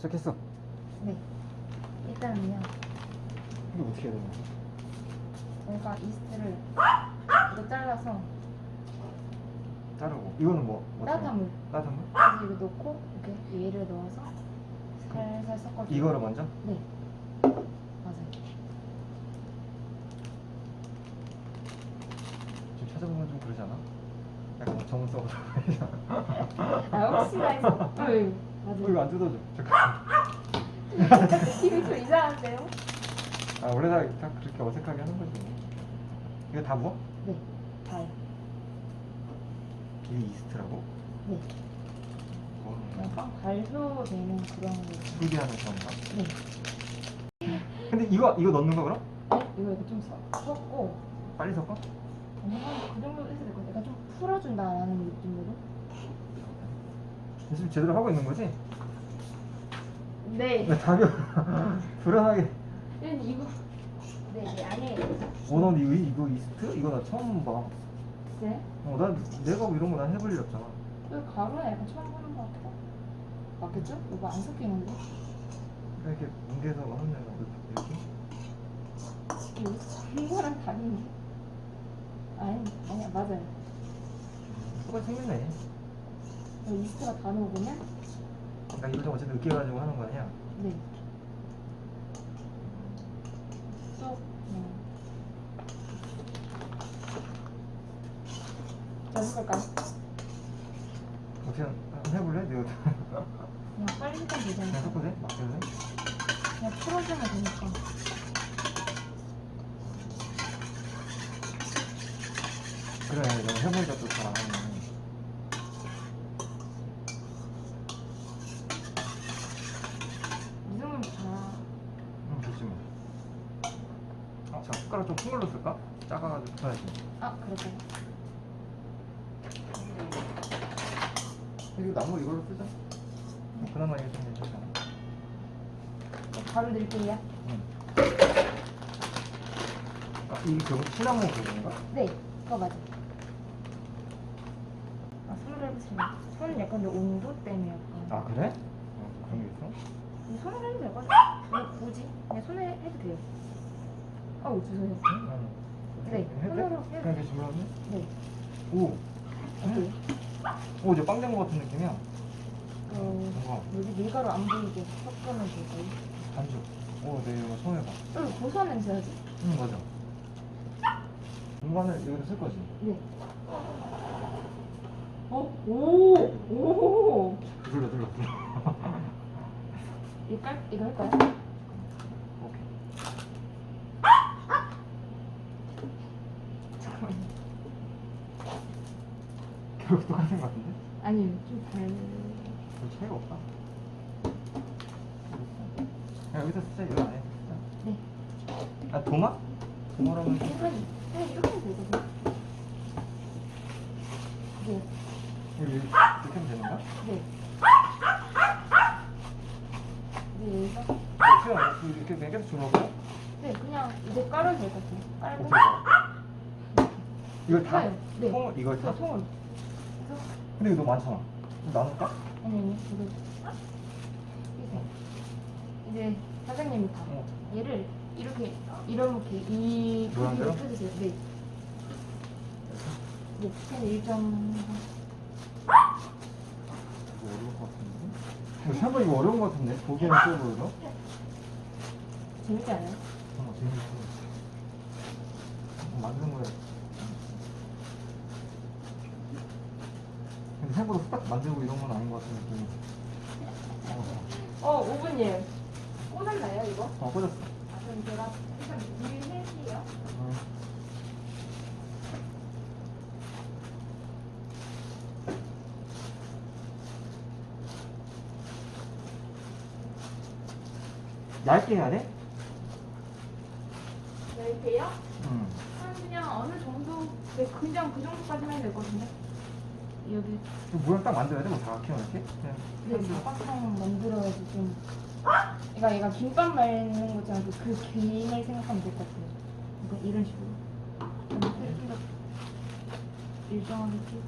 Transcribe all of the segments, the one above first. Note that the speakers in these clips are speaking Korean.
시작했어. 네. 일단은요. 이거 어떻게 해야 되나? 저희가 이스트를 이거 잘라서 자르고. 이거는 뭐? 어떻게 따뜻한 물 따뜻한 물? 그래서 이거 넣고 이렇게 얘를 넣어서 살살 섞어줘. 이거를 먼저? 네. 맞아요. 지금 찾아보면 좀 그러지 않아? 약간 뭐 써서. 아 혹시나 해서. 어이 어, 이거. 안 뜯어져. 잠깐. 느낌이 좀 이상한데요? 아, 원래 다, 다 그렇게 어색하게 하는 거지. 이거 다 부어? 네. 다요. 이게 이스트라고? 네. 빵 발효되는 그런 거. 불기하는 건가? 네. 근데 이거, 이거 넣는 거 그럼? 네? 이거 이렇게 좀 섞- 섞고 빨리 섞어? 아니 한그 정도 해서 될것 같아요. 약간 좀 풀어준다라는 느낌으로. 지금 제대로 하고 있는 거지? 네. 나 자기 불안하게. 네, 이거. 네, 네 안에. 어, 나 이거, 이거 이스트? 이거 나 처음 봐. 네. 어, 난 내가 이런 거 난 해볼 일 없잖아. 이거 가루는 약간 처음 보는 것 같아요. 맞겠죠? 이거 안 섞이는데? 이렇게 뭉개서 하는 애가 이렇게? 이거 전거랑 다른데? 아니, 아니야, 맞아요. 똑같이 생겼네. 이거 이스트가 다 녹으면? 나 이거 좀 어쨌든 으깨가지고 하는 거 아니야? 네. 해볼까요? 어떻게 한- 해볼래? 내가 그냥 빨리 그냥 되잖아요. 섞어도 돼? 맡겨도 돼? 그냥 풀어주면 되니까. 그래, 내가 해보니까 또 잘 안 하네. 이 정도면 다. 응, 좋지 뭐. 아, 자, 숟가락 좀 큰 걸로 쓸까? 작아가지고 써야지. 아, 그럴까요? 이거 나무 이걸로 쓰자. 뭐 그나마 이게 좀 괜찮잖아. 바로 드릴게요. 응. 아, 이게 결국 시나몬 그건가? 네, 그거 맞아. 아, 손으로 해보시면. 손은 약간 근데 온도 때문에 약간. 아, 그래? 어, 그런 게 있어? 이 손으로 해도 될것 같아. 이거 굳이? 그냥 손에 해도 돼요. 아우, 죄송해요. 응. 네, 해도 그냥 이렇게 주물러면? 네. 오! 어때요? 오, 이제 빵 된 거 같은 느낌이야. 어, 뭔가 여기 밀가루 안 보이게 섞으면 될까요? 반죽. 오, 내 이거 손해봐. 응, 고소한 냄새 나지? 응, 맞아. 이거는 여기다 쓸 거지? 네. 어? 오! 오! 눌러, 눌러, 눌러. 이거 깔, 이거 할까요? 오케이. 잠깐만요. 결국 똑같은 거 같은데? 아니, 좀 달. 별 차이가 없다. 야, 여기서 쓰자, 이거 쓰자. 네. 아, 도마? 도마라면 좀- 네, 이렇게 하면 되거든요. 네. 여기 이렇게 하면 되는 거야? 네. 네. 어떻게 하면 이렇게 그냥 계속 주물러? 네, 그냥 이제 깔아도 될것 같아요. 깔고. 어떻게 봐? 이걸 다? 네, 네. 통 이걸 다? 네, 통을. 근데 이거 너무 많잖아. 좀 나눌까? 아니, 아니, 이거. 이거. 이제 사장님이 다. 어. 얘를 이렇게, 이렇게, 이? 크기로 펴주세요. 네. 네, 한 일정. 이거 어려울 것 같은데? 이거 생각보다 이거 어려운 것 같은데? 보기에는 쉬워 보여서? 재밌지 않아요? 어, 재밌어. 어, 만드는 거야. 생각보다 후딱 만들고 이런 건 아닌 것 같은 느낌이. 어, 어, 5분이에요. 꽂았나요, 이거? 어, 꽂았어. 아, 그럼 제가 일단 일 할게요. 어. 얇게 해야 돼? 이렇게요? 응. 한 그냥 어느 정도, 네, 그냥 그 정도까지 하면 될것 같은데? 여기. 그 모양 딱 만들어야 돼? 뭐 사각형 이렇게? 그냥. 이게 뭐 사각형 만들어야지 좀. 그러니까 얘가 김밥 말는 것처럼 그, 그 김을 생각하면 될 것 같아요. 그러니까 이런 식으로. 일정하게 찍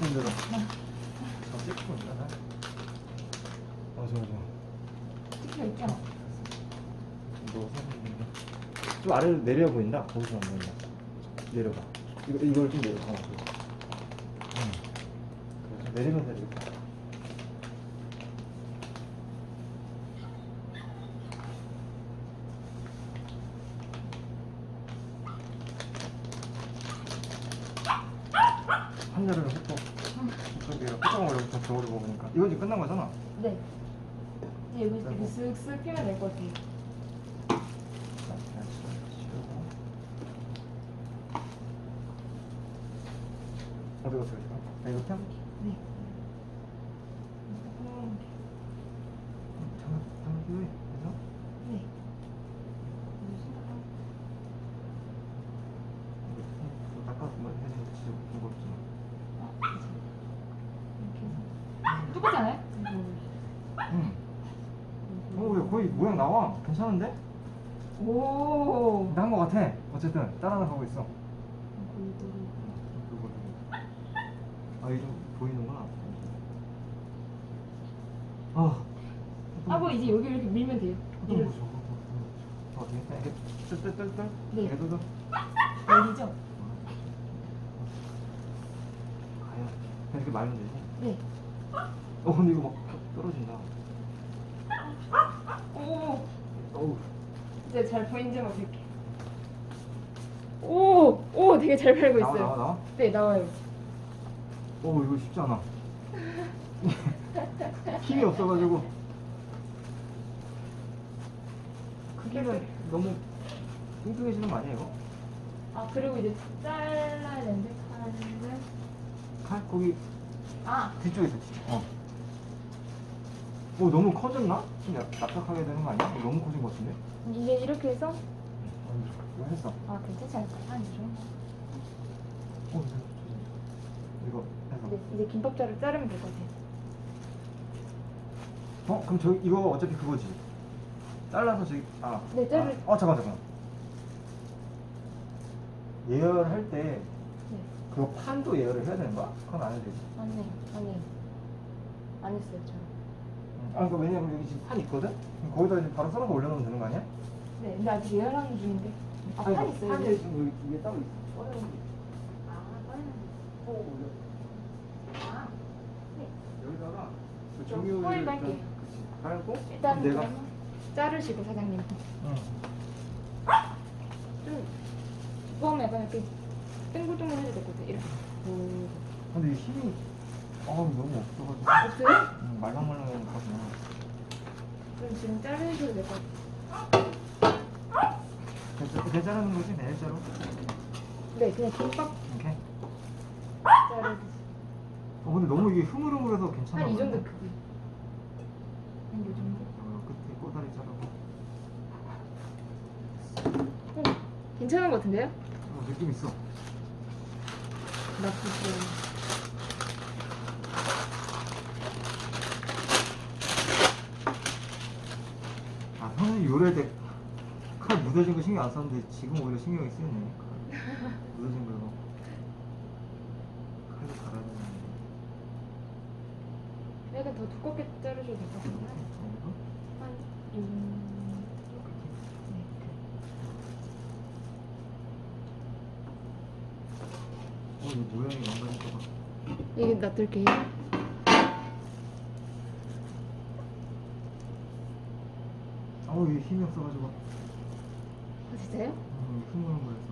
힘들어. 네. 아, 나? 어, 좋아, 좋아. 찍혀 있잖아. 너 사진인데. 좀 아래로 내려 보인다. 거기서 안 보인다. 내려봐. 이거 이걸 좀 내려. 어. 응. 그래, 내리면서 되겠다. 한여름에 호 떡. 호떡이랑 호떡 올려서 겨울에 먹으니까. 이거 이제 끝난 거잖아. 네. 이제 여기 이렇게 쓱쓱 피면 될 것 같아요. 어디 갔어, 이거? 아, 이거 편? 네. 음, 잠깐, 잠깐, 이거 해서? 네. 이거 닦아서 뭐 해야 되는데 진짜 무겁잖아. 아, 그죠. 이렇게 해서. 똑같지 않아요? 응. 어, 왜 거의 모양 나와? 괜찮은데? 오. 나은 거 같아. 어쨌든 따라가고 있어. 아, 이게 좀 보이는구나. 아. 아, 뭐 이제 여기 이렇게 밀면 돼요. 또 이렇게. 무서워. 어, 되겠다. 이렇게 뜰뜰뜰뜰. 네. 이렇게 뜯어. 열리죠? 그냥 이렇게 말면 되지. 네. 어, 근데 이거 막 떨어진다. 오. 어우. 이제 잘 한번 볼게. 오, 오, 되게 잘 팔고 나와, 있어요. 나와, 나와. 네, 나와요. 어, 이거 쉽지 않아. 힘이 없어가지고. 크기는 너무 뚱뚱해지는 거 이거? 아, 그리고 이제 잘라야 되는데, 칼을. 칼? 거기 아, 뒤쪽에 있어, 뒤쪽. 어. 어, 너무 커졌나? 좀 약- 납작하게 되는 거 아니야? 너무 커진 것 같은데? 이게 이렇게 해서. 어, 이거 했어. 아, 괜찮지 않을까요? 한이 정도. 어, 이거 해서. 네, 이제 김밥자를 자르면 될 것 같아요. 어? 그럼 저 이거 어차피 그거지. 잘라서 저기 아. 네, 자르- 아, 어 잠깐 잠깐. 예열할 때 네. 그거 판도 예열을 해야 되는 거야? 그건 안 해도 되지. 아니, 아니. 안 했어요, 저. 아, 그러니까 왜냐면 여기 지금 판 있거든? 그럼 거기다 이제 바로 썰어서 올려놓으면 되는 거 아니야? 네, 근데 아직 예열하는 중인데. 아, 아니, 판 있어요. 판이 여기. 지금 여기 위에 따로 있어. 꺼내놓은 게 있어. 아, 올려. 아, 네. 여기다가 그 좀. 그치. 깔고 일단 내가 그러면 자르시고 사장님. 응. 좀 처음에 약간 이렇게 땡글땡글 해도 될것 같아요. 이렇게. 오. 근데 이 힘이 아 너무 없어가지고. 없어요? 거 같구나. 그럼 지금 자르셔도 될것 같아요. 괜찮- 괜찮은 거지? 내 일자로? 네, 그냥 김밥 이렇게? 자르듯이. 어 근데 너무 이게 흐물흐물해서 괜찮아. 한 이 정도 크기. 한 이 정도. 어, 끝에 꼬다리 자르고. 어, 괜찮은 것 같은데요? 어, 느낌 있어. 나쁘지 않아. 아 요리할 때칼 묻어진 거 신경 안 썼는데 지금 오히려 신경이 쓰이네. 칼 묻어진 거. 칼도 갈아야 되는데. 약간 더 두껍게 자르셔도 될것 한, 음? 어, 이거 모양이 망가질까 봐. 이게 놔둘게요. 아우 이게 힘이 없어가지고. 아, 진짜요? 음, 흐물흐물해서.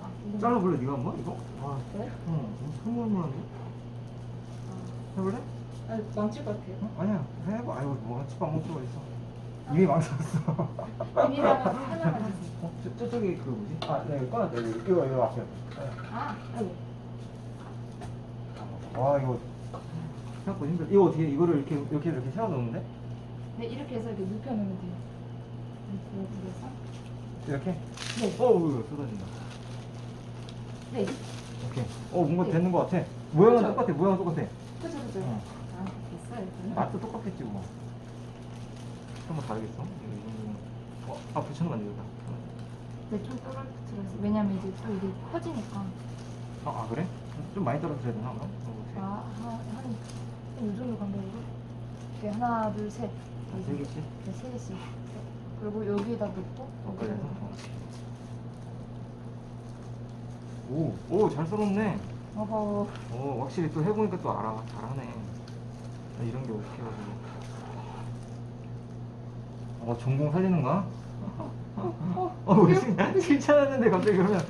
아, 이거- 잘라볼래 네가 한번 이거? 와, 네? 어, 흐물흐물한데? 해볼래? 아, 망칠 것 같아요. 어? 아니야 해봐 아이고 뭐가 치밥 못 들어 있어 이미 망쳤어 비닐하나 하나만. 어? 저, 저쪽에 그 뭐지? 아 네, 이거 꺼놨다 이거 이거, 이거 앞에 아, 아이고. 와 이거 생각보다 힘들어 이거 어떻게 이거를 이렇게 이렇게 이렇게 세워 놓는데? 네, 이렇게 해서 이렇게 눕혀놓으면 돼요. 이렇게 눌러서. 이렇게? 네. 어 이거 쏟아진다 네. 오케이 어 뭔가 되는 거 같아 모양은 그쵸? 똑같아 모양은 똑같아 그죠, 그죠. 응. 아, 됐어요, 일단은. 맛도 똑같겠지 뭐 한번 다르겠어? 정도면 어? 아 붙여놓으면 안 되겠다 네, 좀 떨어뜨려서. 왜냐면 이제 또 이게 커지니까. 아, 아 그래? 좀 많이 떨어뜨려야 되나? 그럼? 어, 아, 한, 한 이 정도 간격으로. 이렇게 하나, 둘, 셋. 한세 개씩? 네, 세 개씩. 네. 그리고 여기에다 놓고, 어, 그래서? 놓고. 오, 오, 잘 썰었네. 어허. 오, 확실히 또 해보니까 또 알아. 잘하네. 나 이런 게 어떻게 해가지고. 어, 전공 살리는 거야? 어, 어, 우리 칭- 칭찬했는데 갑자기 그러면.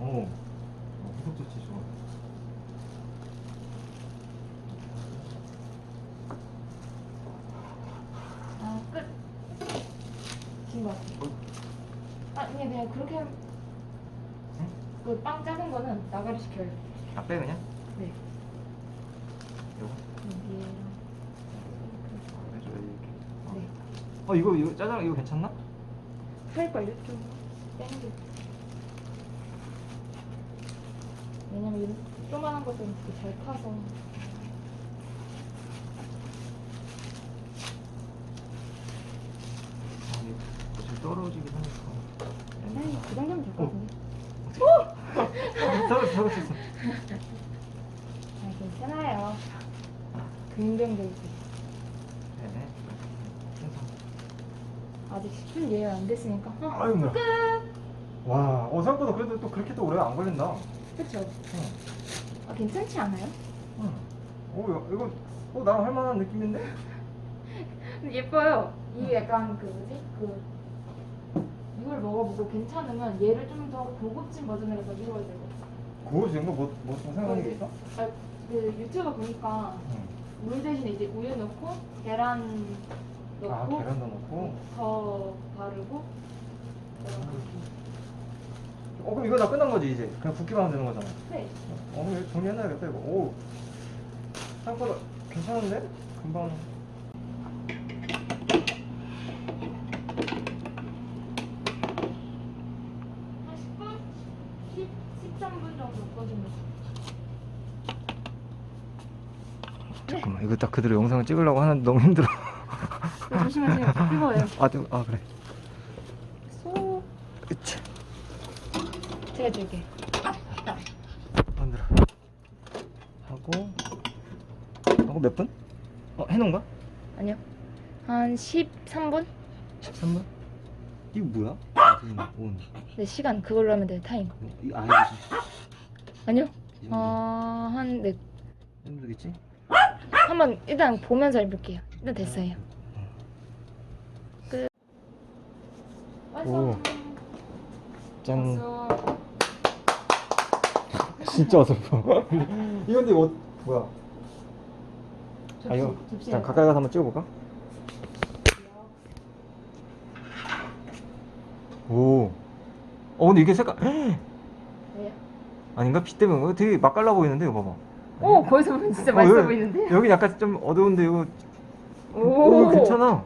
어, 후속 조치 좋아. 아, 끝. 긴 것 같아. 어, 아, 그냥, 그냥 그렇게. 응? 그빵 작은 거는 나가리 시켜요. 아, 빼 그냥? 네. 이거? 여기에. 아, 이렇게. 어. 네. 어, 이거, 이거 짜장, 이거 괜찮나? 살걸요? 좀 땡겨. 왜냐면 이런 조그만한 것들은 되게 잘 타서. 아, 이거 좀 떨어지긴 하니까. 그 정도면 될것 어. 같은데. 떨어졌어, 떨어졌어. 아, 괜찮아요. 긍정적이지. 네네. 아직 10분 예열 안 됐으니까. 어, 아유, 뭐야. 끝! 와, 어, 생각보다 그래도 또 그렇게 또 오래 안 걸린다. 그쵸? 응. 아, 괜찮지 않아요? 응. 오, 야, 이거, 어, 나랑 할 만한 느낌인데? 예뻐요. 이 약간 그 뭐지? 그 이걸 먹어보고 괜찮으면 얘를 좀 더 고급진 버전으로 더 이루어야 되고. 그거 지금 뭐, 뭐, 좀 생각하는 게 있어? 아, 그 유튜브 보니까 응. 물 대신에 이제 우유 넣고 계란 넣고 아, 계란도 넣고. 더 바르고. 어, 그럼 이거 다 끝난 거지, 이제. 그냥 붓기만 하면 되는 거잖아. 네. 어, 그럼 이거 정리해놔야겠다, 이거. 오. 생각보다 괜찮은데? 금방. 한 10분? 10, 13분 정도 꺼주면 잠깐만, 이거 딱 그대로 영상을 찍으려고 하는데 너무 힘들어. 조심하세요. 뜨거워요. 아, 또, 아, 그래. 소. 으차. 제가 줄게. 만들어. 하고. 하고 몇 분? 어, 해놓은 거야? 아니요. 한 13분? 13분? 이거 뭐야? 아, 온. 네, 시간 그걸로 하면 돼요. 타임. 이 아, 이거 아니요. 이 정도. 어, 한, 네. 힘들겠지? 한번 일단 보면서 해볼게요. 일단 됐어요. 끝. 오. 짠. 진짜 어설퍼. 이거 어- 뭐야? 아 이거 일단 가까이 가서 한번 찍어볼까? 오. 어 근데 이게 색깔 왜요? 아닌가? 빛 때문에 되게 맛깔나 보이는데 이거 봐봐. 오, 거기서 보면 진짜 어, 맛있어 여기- 보이는데? 여기 약간 좀 어두운데 이거 오, 오, 괜찮아.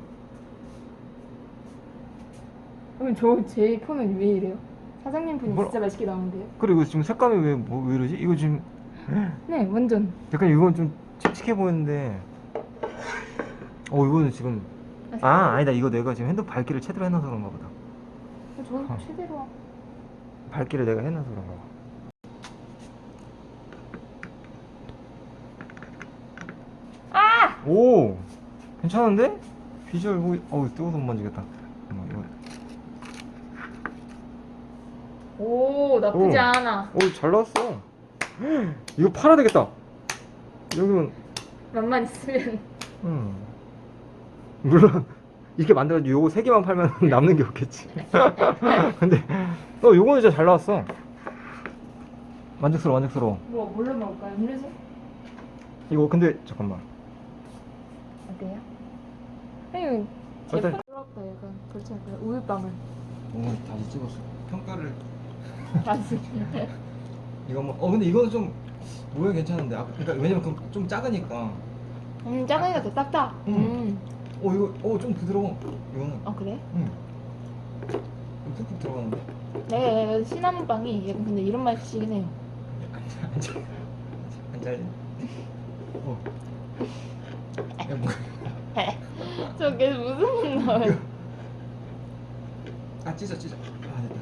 그럼 저제 폰은 왜 이래요? 사장님 폰이 뭘- 진짜 맛있게 나오는데요? 그리고 지금 색감이 왜, 뭐, 왜 이러지? 이거 지금 네, 완전. 약간 이건 좀 칙칙해 보이는데 어 이거는 지금 아 아니다 이거 내가 지금 핸드폰 밝기를 최대로 해놔서 그런가 보다 저 어. 최대로. 밝기를 내가 해놔서 그런가 봐 오 괜찮은데? 비주얼 뭐 어우 뜨거워서 못 만지겠다 어, 이거 오, 나쁘지 오. 않아. 오잘 나왔어 이거 팔아야 되겠다 여기는 맛만 있으면. 음 물론 이렇게 만들어가지고 요거 세 개만 팔면 남는 게 없겠지 근데 어 요거는 진짜 잘 나왔어 만족스러워 만족스러워 뭐, 뭘로 먹을까요? 음료수? 이거 근데 잠깐만 어때요? 아니, 제 어때? 폰 부럽다, 약간. 그렇지 않을까요? 우유빵은. 오늘 다시 찍었어 평가를 다시. 이거 뭐 어 근데 이거는 좀 모양 괜찮은데 아, 그러니까 왜냐면 그좀 작으니까 음, 작으니까 더 딱딱. 음. 음. 어 이거 어 좀 부드러워 이거는 어, 그래? 응좀 푹푹 들어가는데 네, 시나몬 빵이 약간 근데 이런 맛이긴 해요. 앉아 앉아 안 잘려 어 야, 뭐. 저게 무슨 맛 나와요? 아 찢어 찢어 아 됐다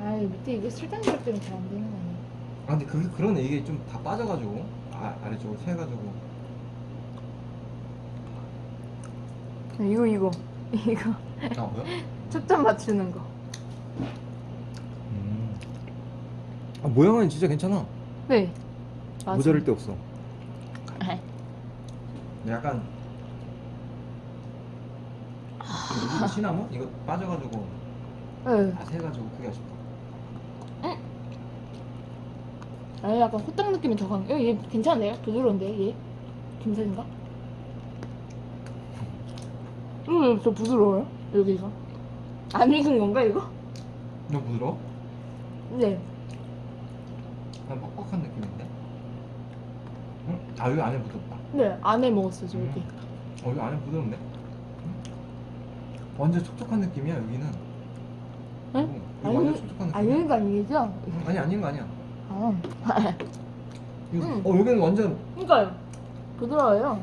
아 밑에 이게 기록 때문에 잘 안 되는 거 아니에요? 아 근데 그게 그러네 이게 좀 다 빠져가지고 아, 아래쪽으로 새가지고 이거 이거 이거 아 뭐야? 초점 맞추는 거. 음. 아 모양은 진짜 괜찮아 네. 맞아. 모자랄 데 없어 약간 이거 시나몬? 이거 빠져가지고 네. 다 새가지고 그게 아쉽다 아니 약간 호떡 느낌이 더 강. 얘 괜찮네요. 부드러운데 얘. 김선인가? 응, 저 부드러워요. 여기가. 안 익은 건가 이거? 너무 부드러워? 네. 난 뻑뻑한 느낌인데? 응? 아 여기 안에 부드럽다 네, 안에 먹었어요 저 여기. 어 여기 안에 부드럽네 응? 완전 촉촉한 느낌이야 여기는 응? 응, 여기 완전 촉촉한 안 느낌이야 익은 거 아니죠? 응, 아니 아닌 거 아니야 아. 이거, 응. 어 여기는 완전 그러니까요. 부드러워요.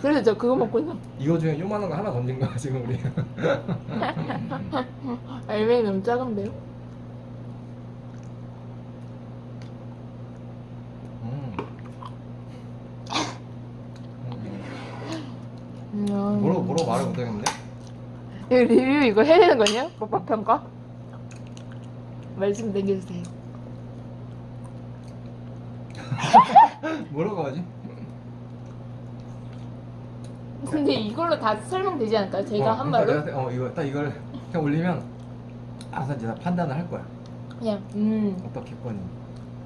그래서 저 그거 먹고 있어. 이거 중에 요만한 거 하나 건진 거야 지금 우리 알맹이 너무 작은데요? 음. 음. 음. 뭐라고 뭐라고 말을 못하겠는데? 이거 리뷰 이거 해야 되는 거냐? 먹방 평가? 말씀 남겨주세요. 뭐라고 하지? 근데 이걸로 다 설명되지 않을까요? 제가 어, 한 그러니까 말로? 내가, 어 이거 딱 이걸 그냥 올리면 알아서 이제 다 판단을 할 거야 그냥 음 어떻겠거니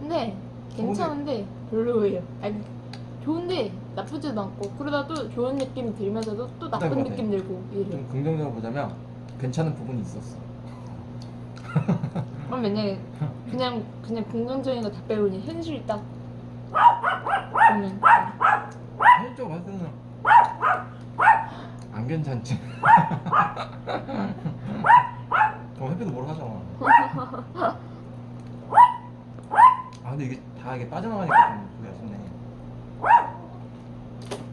근데 괜찮은데 별로예요. 아니 좋은데 나쁘지도 않고 그러다 또 좋은 느낌 들면서도 또 나쁜 느낌 들고 이래. 좀 긍정적으로 보자면 괜찮은 부분이 있었어. 그럼 맨날 그냥 그냥 긍정적인 거 다 빼고니 현실 딱 보면 현실적으로 봤을 때는 안 괜찮지. 어 햇빛도 뭐라 하잖아. 아 근데 이게 다 이게 빠져나가니까 좀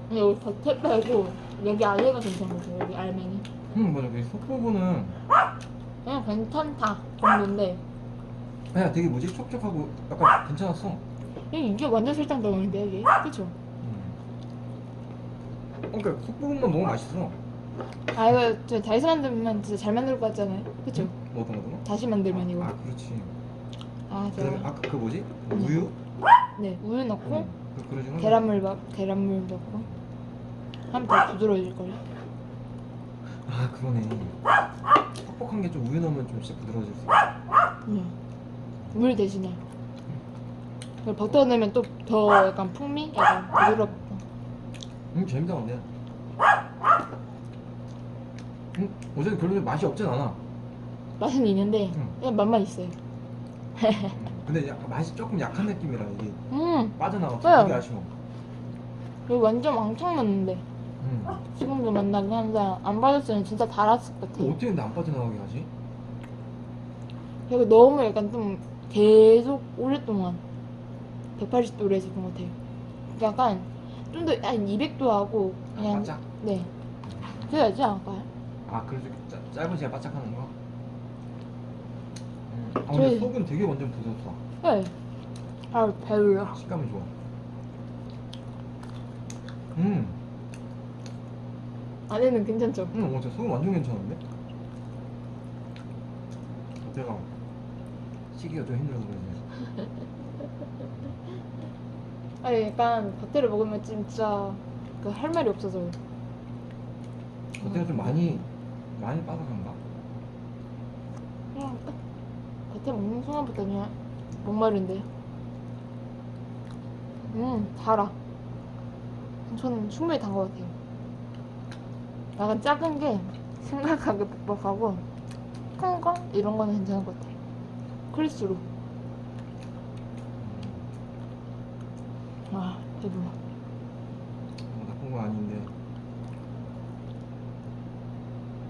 근데 여기 겉에 빼고 여기 안에가 괜찮거든요. 여기 알맹이. 음 맞아. 그 속부분은 그냥 괜찮다. 정도인데. 그냥 되게 뭐지? 촉촉하고 약간 괜찮았어. 이게 완전 설탕 덩어리인데 이게? 그쵸? 음. 어, 그러니까 속부분만 너무 맛있어. 아 이거 저 다시 만들면 진짜 잘 만들 것 같잖아요 그쵸? 뭐 어떤 거든 다시 만들면 이거. 아 그렇지. 아 그다음에 제가 아까 그 뭐지? 음. 우유? 네 우유 넣고? 음, 그 그러지 마. 계란물 막 계란물 넣고 하면 더 부드러워질 걸요? 아 그러네 퍽퍽한 게 좀 우유 넣으면 좀 진짜 부드러워질 수 있어 네. 물 대신에 그리고 버터 넣으면 또 더 약간 풍미? 약간 부드럽고 음 재밌다 근데 음 어제도 별로 맛이 없진 않아 맛은 있는데 음. 그냥 맛만 있어요 음, 근데 약간 맛이 조금 약한 느낌이라 이게 음 빠져나가서 왜요? 되게 아쉬워 여기 완전 왕창 넣는데 음. 지금도 만나긴 한데 안 받았으면 진짜 달았을 것그 같아요 어떻게 근데 안 빠져나가게 하지? 여기 너무 약간 좀 계속 오랫동안 180도로 해서 그런 것 같아요 약간 좀 더 한 200도 하고 그냥 바짝? 네 그래야지 않을까요? 아 그래서 짜, 짧은 시간 바짝하는 거? 음. 아 근데 저희- 속은 되게 완전 부드럽다 네. 아 배불러 식감이 좋아 음, 안에는 괜찮죠? 음, 어, 저 속은 완전 괜찮은데? 제가 시기가 좀 힘들어서 그러지 아니 약간 겉에를 먹으면 진짜 그 할 말이 없어서요 겉에가 좀 많이 많이 바삭한가? 그냥 끝. 겉에 먹는 순간부터 그냥 목마른데요 음 달아. 저는 충분히 단 것 같아요. 약간 작은 게 생각하기 뻑뻑하고 큰 거? 이런 거는 괜찮은 것 같아요. 클수록. 아 배불러 뭐 나쁜 건 아닌데.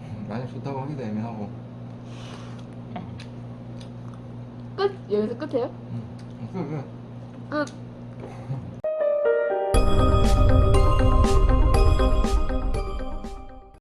음, 만약 좋다고 하기도 애매하고 끝? 여기서 끝이에요? 음, 그래 그래 끝